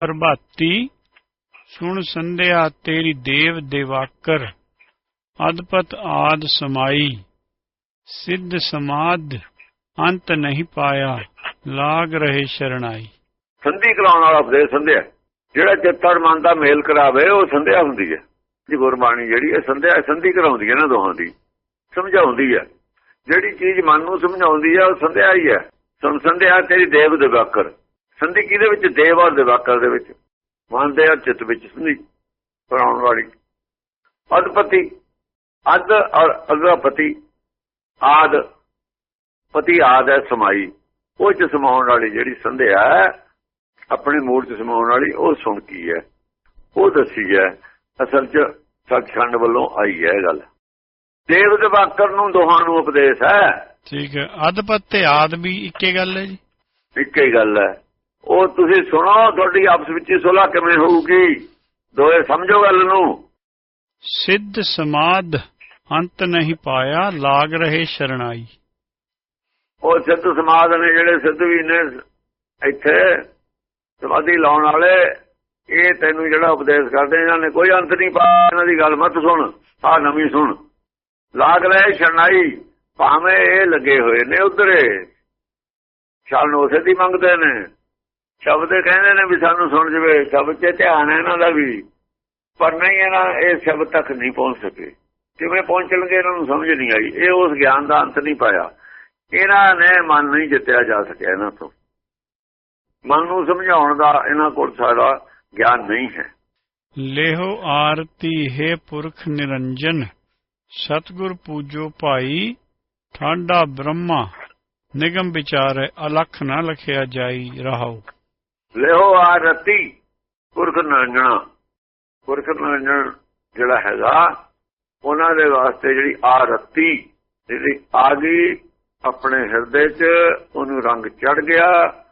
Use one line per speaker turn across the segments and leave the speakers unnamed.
ਪ੍ਰਭਾਤੀ, ਸੁਣ ਸੰਧਿਆ ਤੇਰੀ ਦੇਵ ਦੇਵਾਕਰ, ਅਦਪਤ ਆਦ ਸਮਾਈ, ਸਿੱਧ ਸਮਾਦ ਅੰਤ ਨਹੀਂ ਪਾਇਆ, ਲਾਗ ਰਹੇ ਸ਼ਰਣਾਈ।
ਸੰਧੀ ਕਰਾਉਣ ਵਾਲਾ ਉਪਦੇਸ਼ ਸੰਧਿਆ ਜਿਹੜਾ ਚਿੱਤਰ ਮਨ ਦਾ ਮੇਲ ਕਰਾਵੇ, ਉਹ ਸੰਧਿਆ ਹੁੰਦੀ ਹੈ। ਜੀ ਗੁਰਬਾਣੀ ਜਿਹੜੀ ਹੈ ਸੰਧਿਆ ਸੰਧੀ ਕਰਾਉਂਦੀ ਹੈ ਨਾ ਦੋਹਾਂ ਦੀ। ਸਮਝਾਉਂਦੀ ਹੈ। ਜਿਹੜੀ ਚੀਜ਼ ਮਨ ਨੂੰ ਸਮਝਾਉਂਦੀ ਹੈ, ਉਹ ਸੰਧਿਆ ਹੀ ਹੈ। ਸੁਣ ਸੰਧਿਆ ਤੇਰੀ ਦੇਵ ਦੇਵਾਕਰ। ਸੰਧੀ ਕਿਹਦੇ ਵਿੱਚ? ਦੇਵ ਔਰ ਦੇਵਾਕਰ ਦੇ ਵਿੱਚ। ਮਨ ਦੇ ਔਰ ਚਿੱਤ ਵਿੱਚ ਸੰਧੀ ਕਰਾਉਣ ਵਾਲੀ। ਅਦਪਤੀ ਅਦ ਔਰ ਅਗਪਤੀ ਆਦ। ਪਤੀ ਆਦ ਹੈ ਸਮਾਈ। ਉਹ ਚ ਸਮਾਉਣ ਵਾਲੀ ਜਿਹੜੀ ਸੰਧਿਆ ਹੈ ਆਪਣੇ ਮੂਡ ਚ ਸਮਾਉਣ ਵਾਲੀ ਉਹ ਸੁਣ ਕੀ ਹੈ? ਉਹ ਦੱਸੀ ਹੈ ਅਸਲ ਚ ਸੱਚਖੰਡ ਵੱਲੋਂ ਆਈ ਹੈ ਗੱਲ। ਦੇਵ ਦੇ ਵਾਕਰ ਨੂੰ ਦੋਹਾਂ ਨੂੰ ਉਪਦੇਸ਼ ਹੈ।
ਠੀਕ ਹੈ। ਅਦਪਤ ਤੇ ਆਦ ਵੀ ਇੱਕੇ ਗੱਲ ਹੈ ਜੀ।
ਇੱਕੇ ਗੱਲ ਹੈ। ਉਹ ਤੁਸੀਂ ਸੁਣੋ ਤੁਹਾਡੀ ਆਪਸ ਵਿੱਚ ਹੀ ਸੁਲ੍ਹਾ ਕਿਵੇਂ ਹੋਊਗੀ? ਦੋਏ ਸਮਝੋ ਗੱਲ ਨੂੰ।
ਸਿੱਧ ਸਮਾਦ ਅੰਤ ਨਹੀਂ ਪਾਇਆ ਲਾਗ ਰਹੇ ਸ਼ਰਣਾਈ।
ਉਹ ਸਿੱਧ ਸਮਾਦ ਨੇ ਜਿਹੜੇ ਸਿੱਧ ਵੀ ਨੇ ਇੱਥੇ ਸਮਾਧੀ ਲਾਉਣ ਵਾਲੇ ਇਹ ਤੈਨੂੰ ਜਿਹੜਾ ਉਪਦੇਸ਼ ਕਰਦੇ ਇਹਨਾਂ ਨੇ ਕੋਈ ਅੰਤ ਨਹੀਂ ਪਾਇਆ ਇਹਨਾਂ ਦੀ ਗੱਲ ਮਤ ਸੁਣ ਆ ਨਵੀਂ ਸੁਣ। ਲਾਗ ਰਹੇ ਸ਼ਰਨਾਈ ਭਾਵੇਂ ਇਹ ਲੱਗੇ ਹੋਏ ਨੇ ਉਧਰੇ। ਸ਼ਰਨ ਉਸੇ ਦੀ ਮੰਗਦੇ ਨੇ। ਸ਼ਬਦ ਕਹਿੰਦੇ ਨੇ ਵੀ ਸਾਨੂੰ ਸੁਣ ਜਵੇ, ਸ਼ਬਦ 'ਚ ਧਿਆਨ ਹੈ ਇਹਨਾਂ ਦਾ ਵੀ। ਪਰ ਨਹੀਂ, ਇਹਨਾਂ ਇਹ ਸ਼ਬਦ ਤੱਕ ਨਹੀਂ ਪਹੁੰਚ ਸਕੇ। ਕਿਵੇਂ ਪਹੁੰਚਣਗੇ, ਇਹਨਾਂ ਨੂੰ ਸਮਝ ਨਹੀਂ ਆਈ। ਇਹ ਉਸ ਗਿਆਨ ਦਾ ਅੰਤ ਨਹੀਂ ਪਾਇਆ। ਇਹਨਾਂ ਨੇ ਮਨ ਨਹੀਂ ਜਿੱਤਿਆ ਜਾ ਸਕਿਆ ਇਹਨਾਂ ਤੋਂ। ਮਨ ਨੂੰ ਸਮਝਾਉਣ ਦਾ ਇਹਨਾਂ ਕੋਲ ਸਾਡਾ ਗਿਆਨ ਨਹੀਂ ਹੈ।
ਲੇਹੋ ਆਰਤੀ ਹੈ ਪੁਰਖ ਨਿਰੰਜਨ, ਸਤਗੁਰ ਪੂਜੋ ਭਾਈ, ਠਾਂਡਾ ਬ੍ਰਹਮਾ, ਨਿਗਮ ਵਿਚਾਰ ਅਲਖ ਨਾ ਲਖਿਆ ਜਾਈ ਰਹਾਉ।
ਲਿਓ ਆ ਰਤੀ। ਪੁਰਖ ਨਰੰਜਣਾ। ਪੁਰਖ ਨਰੰਜਨ ਜਿਹੜਾ ਹੈਗਾ, ਉਹਨਾਂ ਦੇ ਵਾਸਤੇ ਜਿਹੜੀ ਆ ਰਤੀ, ਜਿਹੜੀ ਆ ਗਈ, ਆਪਣੇ ਹਿਰਦੇ 'ਚ ਉਹਨੂੰ ਰੰਗ ਚੜ ਗਿਆ।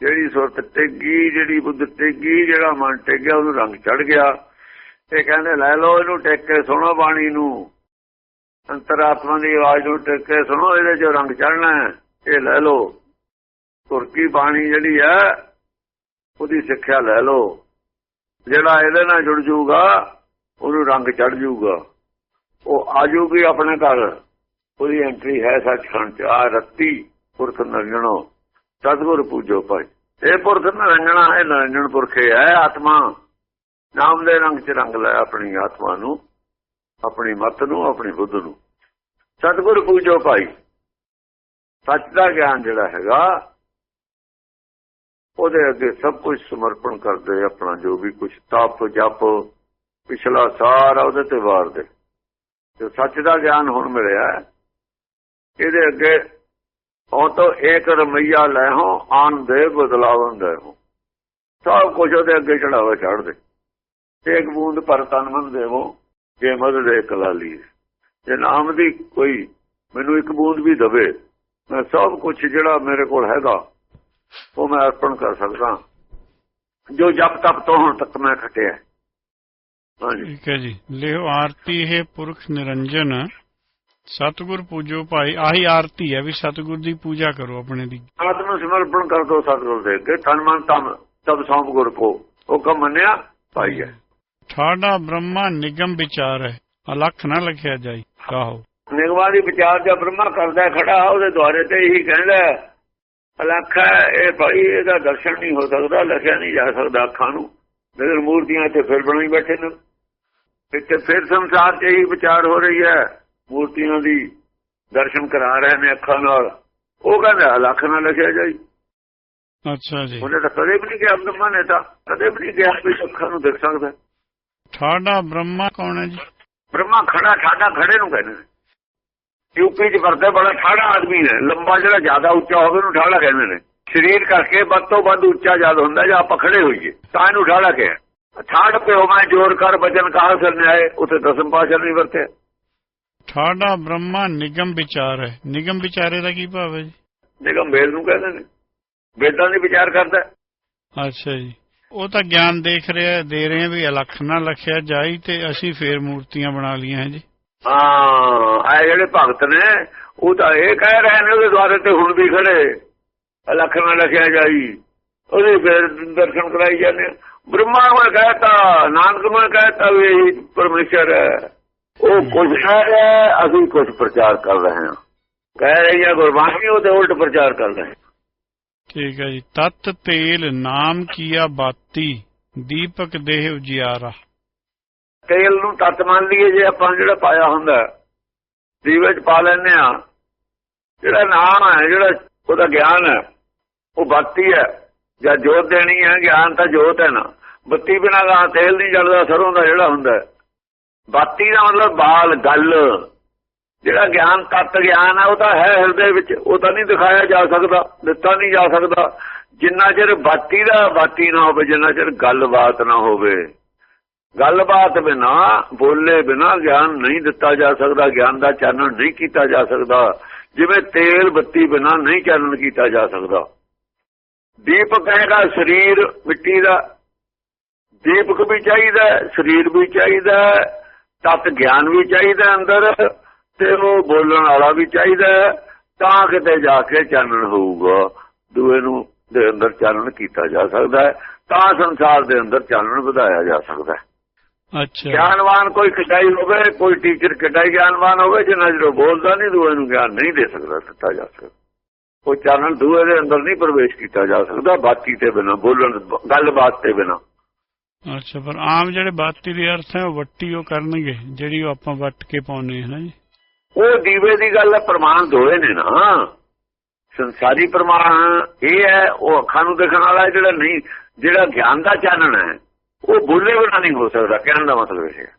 ਜਿਹੜੀ ਸੁਰਤ ਟਿੱਗੀ, ਜਿਹੜੀ ਬੁੱਧ ਟਿੱਗੀ, ਜਿਹੜਾ ਮਨ ਟਿੱਗਿਆ, ਉਹਨੂੰ ਰੰਗ ਚੜ ਗਿਆ। ਇਹ ਕਹਿੰਦੇ, ਲੈ ਲਓ ਇਹਨੂੰ ਟਿਕ ਕੇ ਸੁਣੋ ਬਾਣੀ ਨੂੰ। ਅੰਤਰਾਤਮਾ ਦੀ ਆਵਾਜ਼ ਨੂੰ ਟਿਕ ਕੇ ਸੁਣੋ, ਇਹਦੇ 'ਚ ਰੰਗ ਚੜਨਾ ਹੈ। ਇਹ ਲੈ ਲਓ। ਤੁਰਕੀ ਬਾਣੀ ਜਿਹੜੀ ਹੈ ਉਹਦੀ ਸਿੱਖਿਆ ਲੈ ਲਓ। ਜਿਹੜਾ ਇਹਦੇ ਨਾਲ ਜੁੜ ਜਾਊਗਾ, ਉਹਨੂੰ ਰੰਗ ਚੜ ਜਾਊਗਾ। ਉਹ ਆਜੂਗੀ ਆਪਣੇ ਘਰ। ਉਹਦੀ ਐਂਟਰੀ ਹੈ ਸੱਚਖੰਡ ਚ। ਆ ਰੱਤੀ ਪੁਰਖ ਨਰਜਣੋ। ਸਤਿਗੁਰ ਪੂਜੋ ਭਾਈ। ਇਹ ਪੁਰਖ ਨਰਜਣਾ ਹੈ ਨਰਜਣ ਪੁਰਖੇ ਹੈ ਆਤਮਾ। ਨਾਮ ਦੇ ਰੰਗ ਚ ਰੰਗ ਲੈ ਆਪਣੀ ਆਤਮਾ ਨੂੰ, ਆਪਣੀ ਮਤ ਨੂੰ, ਆਪਣੀ ਬੁੱਧ ਨੂੰ। ਸਤਿਗੁਰ ਪੂਜੋ ਭਾਈ। ਸੱਚ ਦਾ ਗਿਆਨ ਜਿਹੜਾ ਹੈਗਾ ਉਹਦੇ ਅੱਗੇ ਸਭ ਕੁਝ ਸਮਰਪਣ ਕਰਦੇ ਆਪਣਾ, ਜੋ ਵੀ ਕੁਝ ਤਪ, ਜਪ, ਪਿਛਲਾ ਸਾਰਾ ਉਹਦੇ ਤੇ ਵਾਰਦੇ ਸੱਚ ਦਾ ਗਿਆਨ ਹੁਣ ਮਿਲਿਆ ਇਹਦੇ ਅੱਗੇ ਉਹ ਤੋਂ ਇੱਕ ਰਮਈਆ ਲੈ ਹੋ ਆਨ ਦੇ ਬਦਲਾਵਨ ਦੇ ਹੋ ਸਭ ਕੁਝ ਉਹਦੇ ਅੱਗੇ ਚੜਾਵਾ ਚੜ ਦੇ। ਇੱਕ ਬੂੰਦ ਪਰ ਤਨ ਮਨ ਦੇਵੋ, ਜੇ ਮਦ ਦੇ ਕਲਾਲੀ ਜੇ ਨਾਮ ਦੀ ਕੋਈ ਮੈਨੂੰ ਇੱਕ ਬੂੰਦ ਵੀ ਦਵੇ, ਮੈਂ ਸਭ ਕੁਝ ਜਿਹੜਾ ਮੇਰੇ ਕੋਲ ਹੈਗਾ ਉਹ ਮੈਂ ਅਰਪਣ ਕਰ ਸਕਦਾ। ਜੋ ਜਪ ਤਪ ਤੋਂ ਹੁਣ ਤੱਕ ਮੈਂ ਖਟਿਆ।
ਠੀਕ ਹੈ ਜੀ। ਲਿਓ ਆਰਤੀ ਹੈ ਪੁਰਖ ਨਿਰੰਜਨ। ਸਤਿਗੁਰ ਪੂਜੋ ਭਾਈ। ਆਹੀ ਆਰਤੀ ਹੈ ਵੀ ਸਤਿਗੁਰ ਦੀ ਪੂਜਾ ਕਰੋ ਆਪਣੇ ਦੀ।
ਆਤਮ ਸਮਰਪਣ ਕਰ ਦੋ ਸਤਿਗੁਰ ਦੇ ਅੱਗੇ। ਤਨ ਮਨ ਤਮ ਸਭ ਸੌਂਪ ਗੁਰ ਕੋ। ਹੁਕਮ ਮੰਨਿਆ ਭਾਈ ਹੈ।
ਠਾਡਾ ਬ੍ਰਹਮਾ ਨਿਗਮ ਵਿਚਾਰ ਹੈ। ਅਲਖ ਨਾ ਲਖਿਆ ਜਾਈ। ਕਹੋ
ਨਿਗਮਾਂ ਦੀ ਵਿਚਾਰ ਜਾਂ ਬ੍ਰਹਮਾ ਕਰਦਾ ਖੜਾ ਉਹਦੇ ਦੁਆਰੇ ਤੇ ਇਹੀ ਕਹਿੰਦਾ ਅਲੱਖ ਹੈ ਇਹ ਭਾਈ ਇਹਦਾ ਦਰਸ਼ਨ ਨਹੀਂ ਹੋ ਸਕਦਾ ਲਿਖਿਆ ਨਹੀਂ ਜਾ ਸਕਦਾ ਅੱਖਾਂ ਨੂੰ। ਨਜ਼ਰ ਮੂਰਤੀਆਂ ਇੱਥੇ ਫਿਰ ਬਣਾਈ ਬੈਠੇ ਨੇ। ਇੱਥੇ ਫਿਰ ਸੰਸਾਰ 'ਚ ਇਹੀ ਵਿਚਾਰ ਹੋ ਰਹੀ ਹੈ। ਮੂਰਤੀਆਂ ਦੀ ਦਰਸ਼ਨ ਕਰਾ ਰਹੇ ਨੇ ਅੱਖਾਂ ਨਾਲ। ਉਹ ਕਹਿੰਦਾ ਅਲੱਖ ਨਾਲ ਲਿਖਿਆ ਜਾਈ।
ਅੱਛਾ ਜੀ।
ਉਹਨੇ ਤਾਂ ਕਦੇ ਵੀ ਨਹੀਂ ਕਿਹਾ ਬ੍ਰਹਮਾ ਨੇ ਤਾਂ ਕਦੇ ਵੀ ਨਹੀਂ ਕਿਹਾ ਵੀ ਅੱਖਾਂ ਨੂੰ ਦੇਖ ਸਕਦਾ।
ਠਾਡਾ ਬ੍ਰਹਮਾ ਕੌਣ ਹੈ ਜੀ?
ਬ੍ਰਹਮਾ ਖੜਾ ਠਾਡਾ ਖੜੇ ਨੂੰ ਕਹਿੰਦੇ ਨੇ। ਯੂਪੀ 'ਚ ਵਰਤੇ ਬੜਾ ਠਾੜਾ ਆਦਮੀ ਹੈ ਲੰਬਾ ਜਿਹੜਾ ਜ਼ਿਆਦਾ ਉੱਚਾ ਹੋਵੇ ਉਹਨੂੰ ਠਾੜਾ ਕਹਿੰਦੇ ਨੇ। ਸਰੀਰ ਕਰਕੇ ਵੱਧ ਤੋਂ ਵੱਧ ਉੱਚਾ ਜਦ ਹੁੰਦਾ ਜਾਂ ਆਪਾਂ ਖੜੇ ਹੋਈਏ ਤਾਂ ਇਹਨੂੰ ਠਾੜਾ ਕਿਹਾ। ਠਾੜ ਪਿਓ ਮੈਂ ਜੋਰ ਕਰ ਬਚਨ ਕਹਾ ਸਰ ਨਿਆਏ ਉਥੇ ਦਸਮ ਪਾਸ਼ਾ ਨਹੀਂ ਵਰਤੇ
ਠਾਡਾ ਬ੍ਰਹਮਾ ਨਿਗਮ ਵਿਚਾਰ ਹੈ। ਨਿਗਮ ਵਿਚਾਰੇ ਦਾ ਕੀ ਭਾਵ ਹੈ ਜੀ?
ਨਿਗਮ ਵੇਦ ਨੂੰ ਕਹਿੰਦੇ ਨੇ। ਵੇਦਾਂ ਦੀ ਵਿਚਾਰ ਕਰਦਾ।
ਅੱਛਾ ਜੀ। ਉਹ ਤਾਂ ਗਿਆਨ ਦੇਖ ਰਿਹਾ ਦੇ ਰਹੇ ਵੀ ਅਲਖ ਨਾ ਲਖਿਆ ਜਾਈ ਤੇ ਅਸੀਂ ਫੇਰ ਮੂਰਤੀਆਂ ਬਣਾ ਲਈਆਂ ਹੈ ਜੀ।
ਹਾਂ। ਇਹ ਜਿਹੜੇ ਭਗਤ ਨੇ ਉਹ ਤਾਂ ਇਹ ਕਹਿ ਰਹੇ ਨੇ ਉਹਦੇ ਦੁਆਰੇ ਤੇ ਹੁਣ ਵੀ ਖੜੇ। ਅਲੱਖ ਨਾਲ ਲਿਖਿਆ ਜਾਈ। ਉਹਦੇ ਫਿਰ ਦਰਸ਼ਨ ਕਰਾਈ ਜਾਂਦੇ। ਬ੍ਰਹਮਾ ਨੂੰ ਕਹਤਾ ਨਾਨਕ ਨੂੰ ਕਹਤਾ ਵੀ ਇਹ ਪਰਮੇਸ਼ਰ ਹੈ। ਉਹ ਕੁਝ ਕਹਿ ਰਿਹਾ ਹੈ, ਅਸੀਂ ਕੁਝ ਪ੍ਰਚਾਰ ਕਰ ਰਹੇ ਹਾਂ। ਕਹਿ ਰਹੀ ਹੈ ਗੁਰਬਾਣੀ ਉਹ ਤੇ ਉਲਟ ਪ੍ਰਚਾਰ ਕਰ ਰਹੇ।
ਠੀਕ ਹੈ ਜੀ। ਤਤ ਤੇਲ ਨਾਮ ਕੀਆ ਬਾਤੀ ਦੀਪਕ ਦੇਹ ਉਜਿਆਰਾ।
ਤੇਲ ਨੂੰ ਤੱਤ ਮੰਨ ਲਈਏ ਜੇ ਆਪਾਂ ਜਿਹੜਾ ਪਾਇਆ ਹੁੰਦਾ। ਹੈ, ਪਾ ਲੈਂਦੇ ਆ ਜਿਹੜਾ ਨਾਮ ਹੈ ਜਿਹੜਾ ਉਹਦਾ ਗਿਆਨ ਹੈ ਉਹ ਬਾਤੀ ਹੈ। ਜਾਂ ਜੋਤ ਦੇਣੀ ਹੈ ਗਿਆਨ ਤਾਂ ਜੋਤ ਹੈ ਨਾ। ਬੱਤੀ ਬਿਨਾਂ ਗਾ ਤੇਲ ਨਹੀਂ ਜਲਦਾ ਸਰੋਂ ਦਾ ਜਿਹੜਾ ਹੁੰਦਾ ਬਾਤੀ ਦਾ ਮਤਲਬ ਬਾਲ ਗੱਲ। ਜਿਹੜਾ ਗਿਆਨ ਤਤ ਗਿਆਨ ਹੈ ਉਹ ਤਾਂ ਹੈ ਹਿਰਦੇ ਵਿੱਚ। ਉਹ ਤਾਂ ਨਹੀਂ ਦਿਖਾਇਆ ਜਾ ਸਕਦਾ ਦਿੱਤਾ ਨਹੀਂ ਜਾ ਸਕਦਾ। ਜਿੰਨਾ ਚਿਰ ਬਾਤੀ ਦਾ ਬਾਤੀ ਨਾ ਹੋਵੇ ਜਿੰਨਾ ਚਿਰ ਗੱਲਬਾਤ ਨਾ ਹੋਵੇ। ਗੱਲਬਾਤ ਬਿਨਾ ਬੋਲੇ ਬਿਨਾ ਗਿਆਨ ਨਹੀਂ ਦਿੱਤਾ ਜਾ ਸਕਦਾ ਗਿਆਨ ਦਾ ਚਾਨਣ ਨਹੀਂ ਕੀਤਾ ਜਾ ਸਕਦਾ। ਜਿਵੇਂ ਤੇਲ ਬੱਤੀ ਬਿਨਾ ਨਹੀਂ ਚਾਨਣ ਕੀਤਾ ਜਾ ਸਕਦਾ। ਦੀਪਕ ਹੈਗਾ ਸਰੀਰ ਮਿੱਟੀ ਦਾ। ਦੀਪਕ ਵੀ ਚਾਹੀਦਾ ਸਰੀਰ ਵੀ ਚਾਹੀਦਾ ਹੈ, ਤਤ ਗਿਆਨ ਵੀ ਚਾਹੀਦਾ ਅੰਦਰ ਤੇ ਉਹ ਬੋਲਣ ਵਾਲਾ ਵੀ ਚਾਹੀਦਾ ਤਾਂ ਕਿਤੇ ਜਾ ਕੇ ਚਾਨਣ ਹੋਊਗਾ। ਦੂਏ ਨੂੰ ਦੇ ਅੰਦਰ ਚਾਨਣ ਕੀਤਾ ਜਾ ਸਕਦਾ ਤਾਂ ਸੰਸਾਰ ਦੇ ਅੰਦਰ ਚਾਨਣ ਵਧਾਇਆ ਜਾ ਸਕਦਾ ਹੈ।
ਅੱਛਾ।
ਗਿਆਨਵਾਨ ਕੋਈ ਕਟਾਈ ਹੋਵੇ ਕੋਈ ਟੀਚਰ ਕਟਾਈ ਗਿਆਨਵਾਨ ਹੋਵੇ ਜਿੰਨਾ ਜਿਹੜਾ ਬੋਲਦਾ ਨਹੀਂ ਦੂਏ ਨੂੰ ਗਿਆਨ ਨਹੀਂ ਦੇ ਸਕਦਾ ਦਿੱਤਾ ਜਾ ਸਕਦਾ। ਉਹ ਚਾਨਣ ਦੂਏ ਦੇ ਅੰਦਰ ਨਹੀਂ ਪ੍ਰਵੇਸ਼ ਕੀਤਾ ਜਾ ਸਕਦਾ ਬਾਤੀ ਤੇ ਬਿਨਾ ਬੋਲਣ ਗੱਲਬਾਤ ਤੇ ਬਿਨਾ।
ਅੱਛਾ ਪਰ ਆਮ ਜਿਹੜੇ ਬਾਤੀ ਦੇ ਅਰਥ ਹੈ ਉਹ ਵੱਟੀ ਉਹ ਕਰਨਗੇ ਜਿਹੜੀ ਉਹ ਆਪਾਂ ਵੱਟ ਕੇ ਪਾਉਨੇ ਹੈ ਨਾ ਜੀ?
ਉਹ ਦੀਵੇ ਦੀ ਗੱਲ ਹੈ ਪ੍ਰਮਾਣ ਦੋਏ ਨੇ ਨਾ। ਸੰਸਾਰੀ ਪ੍ਰਮਾਣ ਇਹ ਹੈ ਉਹ ਅੱਖਾਂ ਨੂੰ ਦੇਖਣ ਵਾਲਾ ਜਿਹੜਾ ਨਹੀਂ ਜਿਹੜਾ ਗਿਆਨ ਦਾ ਚਾਨਣ ਹੈ। ਉਹ ਬੋਲੇ ਬਿਨਾ ਨਹੀਂ ਹੋ ਸਕਦਾ ਕਹਿਣ ਦਾ ਮਤਲਬ ਇਹ ਹੈ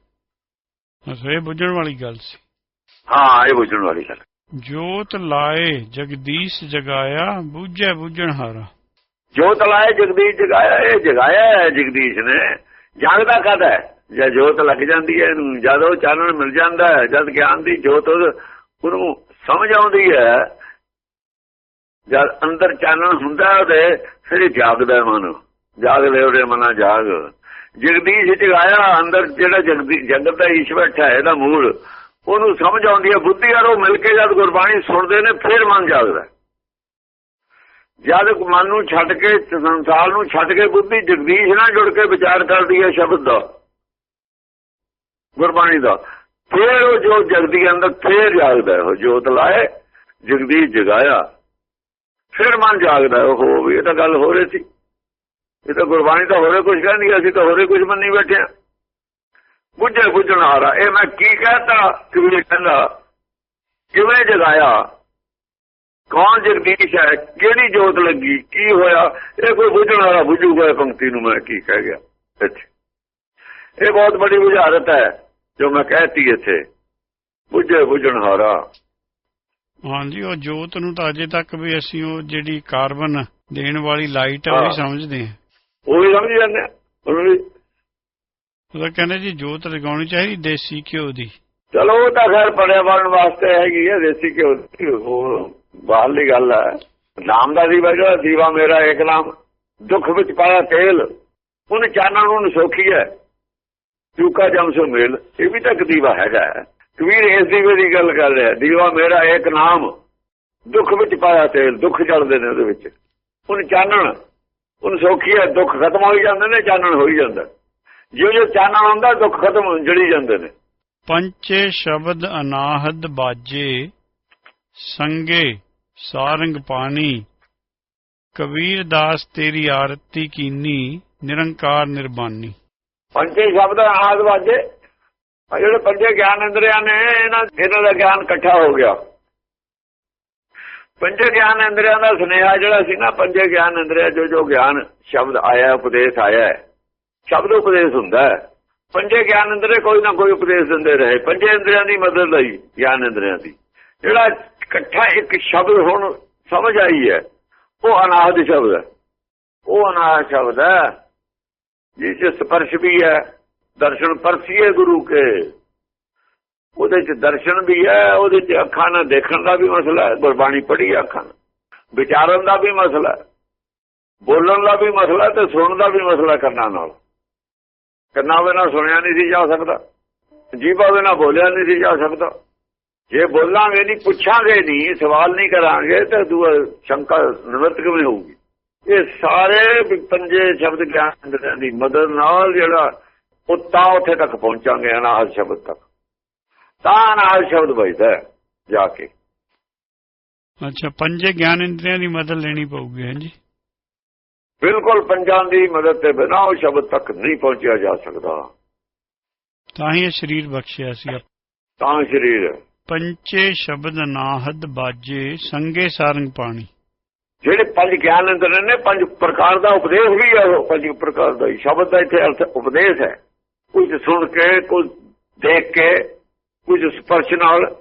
ਇਹ ਬੁੱਝਣ ਵਾਲੀ ਗੱਲ ਸੀ।
ਹਾਂ ਇਹ ਬੁੱਝਣ ਵਾਲੀ ਗੱਲ।
ਜੋਤ ਲਾਏ ਜਗਦੀਸ਼ ਜਗਾਇਆ ਬੂਝੈ ਬੁੱਝਣ ਹਾਰਾ।
ਜੋਤ ਲਾਏ ਜਗਦੀਸ਼ ਜਗਾਇਆ ਇਹ ਜਗਾਇਆ ਹੈ ਜਗਦੀਸ਼ ਨੇ। ਜਾਗਦਾ ਕਦ ਜੇ ਜੋਤ ਲੱਗ ਜਾਂਦੀ ਹੈ ਇਹਨੂੰ ਜਦ ਉਹ ਚਾਨਣ ਮਿਲ ਜਾਂਦਾ ਹੈ ਜਦ ਗਿਆਨ ਦੀ ਜੋਤ ਉਹਨੂੰ ਸਮਝ ਆਉਂਦੀ ਹੈ। ਜਦ ਅੰਦਰ ਚਾਨਣ ਹੁੰਦਾ ਉਹਦੇ ਫਿਰ ਜਾਗਦਾ ਮਨ। ਜਾਗ ਲੈ ਉਹਦੇ ਮਨਾ ਜਾਗ। ਜਗਦੀਸ਼ ਜਗਾਇਆ ਅੰਦਰ ਜਿਹੜਾ ਜਗਤ ਦਾ ਈਸ਼ਵਰ ਬੈਠਾ ਹੈ ਇਹਦਾ ਮੂਲ ਉਹਨੂੰ ਸਮਝ ਆਉਂਦੀ ਹੈ ਬੁੱਧੀ ਔਰ ਉਹ ਮਿਲ ਕੇ ਜਦ ਗੁਰਬਾਣੀ ਸੁਣਦੇ ਨੇ ਫਿਰ ਮਨ ਜਾਗਦਾ ਜਦ ਮਨ ਨੂੰ ਛੱਡ ਕੇ ਸੰਸਾਰ ਨੂੰ ਛੱਡ ਕੇ ਬੁੱਧੀ ਜਗਦੀਸ਼ ਨਾਲ ਜੁੜ ਕੇ ਵਿਚਾਰ ਕਰਦੀ ਹੈ ਸ਼ਬਦ ਦਾ ਗੁਰਬਾਣੀ ਦਾ ਫਿਰ ਉਹ ਜੋ ਜਗਦੀ ਅੰਦਰ ਫਿਰ ਜਾਗਦਾ ਉਹ ਜੋਤ ਲਾਏ ਜਗਦੀਸ਼ ਜਗਾਇਆ ਫਿਰ ਮਨ ਜਾਗਦਾ ਹੈ, ਉਹ ਵੀ ਇਹ ਤਾਂ ਗੱਲ ਹੋ ਰਹੀ ਸੀ। ਇਹ ਤਾਂ ਗੁਰਬਾਣੀ ਤਾਂ ਹੋਰੇ ਕੁਝ ਕਹਿੰਦੀ ਅਸੀਂ ਤਾਂ ਹੋਰੇ ਕੁਝ ਮੰਨੀ ਬੈਠੇ ਹਾਂ ਬੁੱਝੇ ਬੁੱਝਣ ਹਾਰਾ ਇਹ ਮੈਂ ਕੀ ਕਹਤਾ ਕਿਵੇਂ ਕਹਿੰਦਾ? ਕਿਵੇਂ ਜਗਾਇਆ? ਕੌਣ ਜਗਦੀਸ਼ ਹੈ? ਕਿਹੜੀ ਜੋਤ ਲੱਗੀ? ਕੀ ਹੋਇਆ? ਇਹ ਕੋਈ ਬੁੱਝਣ ਵਾਲਾ ਬੁੱਝੂਗਾ ਇਹ ਪੰਕਤੀ ਨੂੰ ਮੈਂ ਕੀ ਕਹਿ ਗਿਆ ਇੱਥੇ। ਇਹ ਬਹੁਤ ਬੜੀ ਬੁਝਾਰਤ ਹੈ ਜੋ ਮੈਂ ਕਹਿਤੀ ਇੱਥੇ। ਬੁੱਝੇ ਬੁੱਝਣ ਹਾਰਾ।
ਹਾਂਜੀ ਉਹ ਜੋਤ ਨੂੰ ਤਾਂ ਅਜੇ ਤੱਕ ਵੀ ਅਸੀਂ ਉਹ ਜਿਹੜੀ ਕਾਰਬਨ ਦੇਣ ਵਾਲੀ ਲਾਈਟ ਹੈ ਉਹ। ਸਮਝਦੇ ਹਾਂ।
ਉਹ ਵੀ ਸਮਝ ਜਾਂਦੇ। ਉਹਨੂੰ ਵੀ
ਉਹ ਕਹਿੰਦੇ ਜੀ ਜੋਤ ਲਗਾਉਣੀ ਚਾਹੀਦੀ ਦੇਸੀ ਘਿਓ ਦੀ।
ਚਲੋ ਉਹ ਤਾਂ ਖੈਰ ਪਰਿਆਵਰਣ ਵਾਸਤੇ ਹੈਗੀ ਹੈ ਦੇਸੀ ਘਿਓ ਦੀ, ਉਹ ਬਾਹਰਲੀ ਗੱਲ ਹੈ ਨਾਮ ਦਾ ਦੀਵਾ ਜਿਹੜਾ ਦੀਵਾ ਮੇਰਾ ਇੱਕ ਨਾਮ। ਦੁੱਖ ਵਿੱਚ ਪਾਇਆ ਤੇਲ। ਉਹਨੇ ਚਾਨਣ ਨੂੰ ਸੋਖੀ ਹੈ। ਚੂਕਾ ਜਮ ਸੋ ਮੇਲ। ਇਹ ਵੀ ਤਾਂ ਦੀਵਾ ਹੈਗਾ ਹੈ। ਕਬੀਰ ਇਸ ਦੀਵੇ ਦੀ ਗੱਲ ਕਰ ਰਿਹਾ। ਦੀਵਾ ਮੇਰਾ ਇੱਕ ਨਾਮ। ਦੁੱਖ ਵਿੱਚ ਪਾਇਆ ਤੇਲ। ਦੁੱਖ ਜਲਦੇ ਨੇ ਉਹਦੇ ਵਿੱਚ। ਉਹਨ ਚਾਨਣ ਉਹਨ ਸੋਖੀ ਹੈ ਦੁੱਖ ਖਤਮ ਹੋਈ ਜਾਂਦੇ ਨੇ ਚਾਨਣ ਹੋਈ ਜਾਂਦਾ। ਜਿਉਂ ਜਿਉਂ ਚਾਨਣ ਹੁੰਦਾ ਦੁੱਖ ਖਤਮ ਜੜੀ ਜਾਂਦੇ ਨੇ।
ਪੰਚੇ ਸ਼ਬਦ ਅਨਾਹਦ ਬਾਜੇ ਸੰਗੇ ਸਾਰੰਗ ਪਾਣੀ ਕਬੀਰ ਦਾਸ ਤੇਰੀ ਆਰਤੀ ਕੀਨੀ ਨਿਰੰਕਾਰ ਨਿਰਬਾਨੀ।
ਪੰਜੇ ਸ਼ਬਦ ਆਦ ਵਾਜੇ ਆ ਜਿਹੜੇ ਪੰਜੇ ਗਿਆਨ ਇੰਦਰੀਆਂ ਨੇ ਇਹਨਾਂ ਇਹਨਾਂ ਦਾ ਗਿਆਨ ਇਕੱਠਾ ਹੋ ਗਿਆ। ਪੰਜੇ ਗਿਆਨ ਇੰਦਰੀਆਂ ਦਾ ਸੁਨੇਹਾ ਜਿਹੜਾ ਸੀ ਨਾ, ਪੰਜੇ ਗਿਆਨ ਇੰਦਰੀਆਂ ਜੋ ਜੋ ਗਿਆਨ ਸ਼ਬਦ ਆਇਆ, ਉਪਦੇਸ਼ ਆਇਆ ਸ਼ਬਦ ਉਪਦੇਸ਼ ਹੁੰਦਾ ਪੰਜੇ ਗਿਆਨ ਇੰਦਰੀ ਕੋਈ ਨਾ ਕੋਈ ਉਪਦੇਸ਼ ਦਿੰਦੇ ਰਹੇ। ਪੰਜੇ ਇੰਦਰੀਆਂ ਦੀ ਮਦਦ ਲਈ ਗਿਆਨ ਇੰਦਰੀਆਂ ਦੀ। ਜਿਹੜਾ ਇਕੱਠਾ ਇੱਕ ਸ਼ਬਦ ਹੁਣ ਸਮਝ ਆਈ ਹੈ, ਉਹ ਅਨਾਹਦ ਸ਼ਬਦ ਹੈ। ਉਹ ਅਨਾਹਦ ਸ਼ਬਦ ਹੈ, ਜਿਸ 'ਚ ਸਪਰਸ਼ ਵੀ ਹੈ, ਦਰਸ਼ਨ ਪਰਸੀਏ ਗੁਰੂ ਕੇ। ਉਹਦੇ 'ਚ ਦਰਸ਼ਨ ਵੀ ਹੈ, ਉਹਦੇ 'ਚ ਅੱਖਾਂ ਨਾਲ ਦੇਖਣ ਦਾ ਵੀ ਮਸਲਾ ਹੈ, ਗੁਰਬਾਣੀ ਪੜ੍ਹੀ ਹੈ ਅੱਖਾਂ ਨਾਲ। ਵਿਚਾਰਨ ਦਾ ਵੀ ਮਸਲਾ ਹੈ, ਬੋਲਣ ਦਾ ਵੀ ਮਸਲਾ ਤੇ ਸੁਣਨ ਦਾ ਵੀ ਮਸਲਾ ਕੰਨਾਂ ਨਾਲ। ਕੰਨਾਂ ਬਿਨਾਂ ਸੁਣਿਆ ਨਹੀਂ ਸੀ ਜਾ ਸਕਦਾ ਜੀਭਾਂ ਬਿਨਾਂ ਬੋਲਿਆ ਨਹੀਂ ਸੀ ਜਾ ਸਕਦਾ। ਜੇ ਬੋਲਾਂਗੇ ਨਹੀਂ, ਪੁੱਛਾਂਗੇ ਨਹੀਂ, ਸਵਾਲ ਨਹੀਂ ਕਰਾਂਗੇ ਤਾਂ ਦੂਆ ਸ਼ੰਕਾ ਨਿਵਰਤ ਕਿਵੇਂ ਹੋਊਗੀ। ਇਹ ਸਾਰੇ ਪੰਜੇ ਸ਼ਬਦ ਗਿਆਨ ਦੀ ਮਦਦ ਨਾਲ ਜਿਹੜਾ ਉੱਤਾ ਉੱਥੇ ਤੱਕ ਪਹੁੰਚਾਂਗੇ ਅਨਾਹਦ ਸ਼ਬਦ ਤੱਕ। ਤਾਂ ਅਨਾਹਦ ਸ਼ਬਦ ਵੱਜਦਾ ਜਾ ਕੇ।
ਅੱਛਾ ਪੰਜੇ ਗਿਆਨ ਇੰਦਰੀਆਂ ਦੀ ਮਦਦ ਲੈਣੀ ਪਊਗੀ ਹਾਂਜੀ
ਬਿਲਕੁਲ ਪੰਜਾਂ ਦੀ ਮਦਦ ਤੇ ਬਿਨਾਂ ਉਹ ਸ਼ਬਦ ਤੱਕ ਨਹੀਂ ਪਹੁੰਚਿਆ ਜਾ ਸਕਦਾ।
ਤਾਂ ਹੀ ਇਹ ਸਰੀਰ ਬਖਸ਼ਿਆ ਸੀ
ਤਾਂ ਸਰੀਰ।
ਪੰਚੇ ਸ਼ਬਦ ਨਾਹਦ ਬਾਜੇ ਸੰਗੇ ਸਾਰੰਗ ਪਾਣੀ।
ਜਿਹੜੇ ਪੰਜ ਗਿਆਨ ਇੰਦਰ ਨੇ ਪੰਜ ਪ੍ਰਕਾਰ ਦਾ ਉਪਦੇਸ਼ ਵੀ ਹੈ ਉਹ। ਪੰਜ ਪ੍ਰਕਾਰ ਦਾ। ਸ਼ਬਦ ਦਾ ਇੱਥੇ ਅਰਥ ਉਪਦੇਸ਼ ਹੈ। ਕੁਝ ਸੁਣ ਕੇ ਕੁਝ ਦੇਖ ਕੇ ਕੁਝ ਸਪਰਸ਼ ਨਾਲ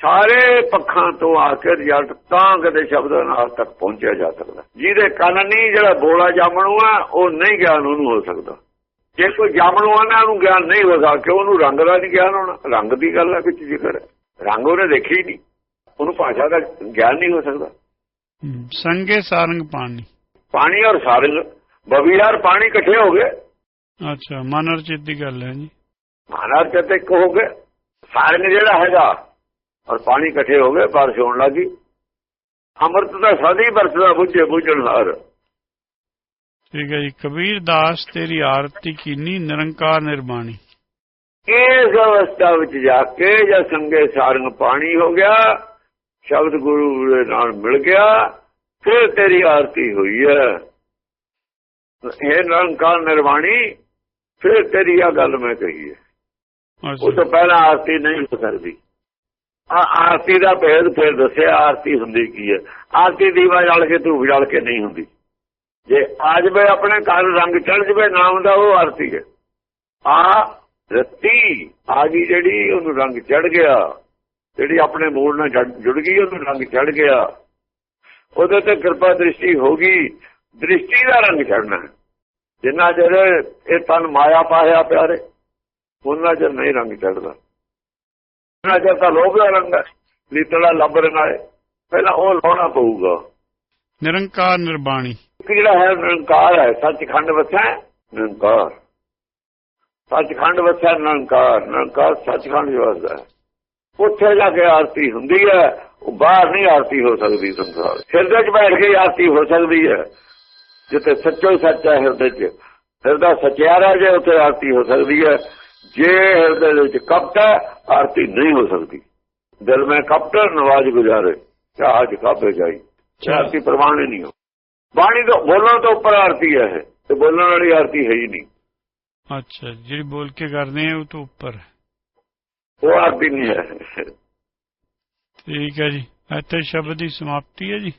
ਸਾਰੇ ਪੱਖਾਂ ਤੋਂ ਆ ਕੇ ਰਿਜ਼ਲਟ ਤਾਂ ਕਦੇ ਸ਼ਬਦ ਨਾਲ ਤੱਕ ਪਹੁੰਚਿਆ ਜਾ ਸਕਦਾ। ਜਿਹਦੇ ਕੰਨ ਨਹੀਂ ਜਿਹੜਾ ਬੋਲਾ ਜਾਮਣੂ ਆ ਉਹ ਨਹੀਂ ਗਿਆਨ ਉਹਨੂੰ ਹੋ ਸਕਦਾ। ਜੇ ਕੋਈ ਜਾਮਣੂ ਆ ਨਾ ਉਹਨੂੰ ਗਿਆਨ ਨਹੀਂ ਹੋ ਸਕਦਾ ਕਿਉਂ? ਉਹਨੂੰ ਰੰਗ ਦਾ ਨਹੀਂ ਗਿਆਨ ਹੋਣਾ। ਰੰਗ ਦੀ ਗੱਲ ਹੈ ਵਿੱਚ ਜ਼ਿਕਰ। ਰੰਗ ਉਹਨੇ ਦੇਖੀ ਨਹੀਂ। ਉਹਨੂੰ ਭਾਸ਼ਾ ਦਾ ਗਿਆਨ ਨਹੀਂ ਹੋ ਸਕਦਾ।
ਸੰਗੇ ਸਾਰੰਗ ਪਾਣੀ।
ਪਾਣੀ ਔਰ ਸਾਰੰਗ। ਬਵੀ ਯਾਰ ਪਾਣੀ ਇਕੱਠੇ ਹੋ ਗਏ।
ਅੱਛਾ ਮਨ ਔਰ ਚਿੱਤ ਦੀ ਗੱਲ ਹੈ ਜੀ।
ਮਹਾਰਾਜ ਕਹਿੰਦੇ ਇੱਕ ਹੋ ਗਏ। ਸਾਰੰਗ ਜਿਹੜਾ ਹੈਗਾ। ਔਰ ਪਾਣੀ ਇਕੱਠੇ ਹੋ ਗਏ ਬਾਰਿਸ਼ ਹੋਣ ਲੱਗੀ ਅੰਮ੍ਰਿਤ ਦਾ ਸਦੀ ਵਰਸਦਾ ਬੁੱਝੇ ਬੁੱਝਣ ਹਾਰ।
ਠੀਕ ਹੈ ਜੀ ਕਬੀਰ ਦਾਸ ਤੇਰੀ ਆਰਤੀ ਕੀਨੀ ਨਿਰੰਕਾਰ ਨਿਰਬਾਣੀ।
ਇਸ ਅਵਸਥਾ ਵਿੱਚ ਜਾ ਕੇ ਜਾਂ ਸੰਗੇ ਸਾਰੰਗ ਪਾਣੀ ਹੋ ਗਿਆ ਸ਼ਬਦ ਗੁਰੂ ਦੇ ਨਾਲ ਮਿਲ ਗਿਆ ਫਿਰ ਤੇਰੀ ਆਰਤੀ ਹੋਈ ਹੈ। ਇਹ ਨਿਰੰਕਾਰ ਨਿਰਵਾਣੀ ਫਿਰ ਤੇਰੀ ਆ ਗੱਲ ਮੈਂ ਕਹੀ ਹੈ।
ਉਸ
ਤੋਂ ਪਹਿਲਾਂ ਆਰਤੀ ਨਹੀਂ ਹੋ ਸਕਦੀ। ਆ ਆਰਤੀ ਦਾ ਭੇਦ ਫਿਰ ਦੱਸਿਆ, ਆਰਤੀ ਹੁੰਦੀ ਕੀ ਹੈ? ਆਰਤੀ ਦੀਵਾ ਜਲ ਕੇ, ਧੂਪ ਜਲ ਕੇ ਨਹੀਂ ਹੁੰਦੀ। ਜੇ ਆ ਜਵੇ ਆਪਣੇ ਘਰ ਰੰਗ ਚੜ ਜਵੇ, ਨਾਮ ਦਾ ਉਹ ਆਰਤੀ ਹੈ। ਆ ਰੱਤੀ ਆ ਗਈ ਜਿਹੜੀ, ਉਹਨੂੰ ਰੰਗ ਚੜ ਗਿਆ। ਜਿਹੜੀ ਆਪਣੇ ਮੂਲ ਨਾਲ ਜੁੜ ਗਈ, ਉਹਨੂੰ ਰੰਗ ਚੜ ਗਿਆ। ਉਹਦੇ ਤੇ ਕਿਰਪਾ ਦ੍ਰਿਸ਼ਟੀ ਹੋ ਗਈ। ਦ੍ਰਿਸ਼ਟੀ ਦਾ ਰੰਗ ਚੜਨਾ ਜਿੰਨਾ ਚਿਰ ਇਹ ਤਨ ਮਾਇਆ ਪਾਇਆ ਪਿਆਰੇ। ਉਹਨਾਂ ਚਿਰ ਨਹੀਂ ਰੰਗ ਚੜਦਾ। ਉਹਨਾਂ ਚਿਰ ਤਾਂ ਲੋਭ ਦਾ ਰੰਗ ਹੈ। ਲੀਤੜਾ ਲੱਭ ਰੰਗਾ ਹੈ। ਪਹਿਲਾਂ ਉਹ ਲਾਉਣਾ ਪਊਗਾ।
ਨਿਰੰਕਾਰ ਨਿਰਬਾਣੀ।
ਜਿਹੜਾ ਹੈ ਨਿਰੰਕਾਰ ਹੈ ਸੱਚਖੰਡ ਵਸਿਆ ਨਿਰੰਕਾਰ। ਸੱਚਖੰਡ ਵਸਿਆ ਨਿਰੰਕਾਰ। ਨਿਰੰਕਾਰ ਸੱਚਖੰਡ ਵਸਦਾ ਹੈ। ਉੱਥੇ ਜਾ ਕੇ ਆਰਤੀ ਹੁੰਦੀ ਹੈ। ਉਹ ਬਾਹਰ ਨਹੀਂ ਆਰਤੀ ਹੋ ਸਕਦੀ ਸੰਸਾਰ। ਹਿਰਦੇ 'ਚ ਬੈਠ ਕੇ ਆਰਤੀ ਹੋ ਸਕਦੀ ਹੈ। ਜਿੱਥੇ ਸੱਚੋ ਸੱਚ ਹੈ ਹਿਰਦੇ 'ਚ। ਹਿਰਦਾ ਸਚਿਆਰਾ ਜੇ ਉੱਥੇ ਆਰਤੀ ਹੋ ਸਕਦੀ ਹੈ। ਜੇ ਹਿਰਦੇ ਦੇ ਵਿੱਚ ਕਪਟ ਹੈ ਆਰਤੀ ਨਹੀਂ ਹੋ ਸਕਦੀ। ਦਿਲ ਮੈਂ ਕਪਟ ਨਵਾਜ ਗੁਜ਼ਾਰੇ ਚਾਹਜ ਕਾਬੇ ਜਾਈ। ਆਰਤੀ ਪ੍ਰਵਾਨ ਨਹੀਂ ਹੋ। ਬਾਣੀ ਤੋਂ ਬੋਲਣ ਤੋਂ ਉੱਪਰ ਆਰਤੀ ਹੈ ਤੇ ਬੋਲਣ ਵਾਲੀ ਆਰਤੀ ਹੈ ਹੀ ਨਹੀਂ।
ਅੱਛਾ ਜਿਹੜੀ ਬੋਲ ਕੇ ਕਰਦੇ ਆ ਉਹ ਤੋਂ ਉੱਪਰ
ਉਹ ਆਰਤੀ ਨਹੀਂ ਹੈ।
ਠੀਕ ਹੈ ਜੀ ਇੱਥੇ ਸ਼ਬਦ ਦੀ ਸਮਾਪਤੀ ਹੈ ਜੀ।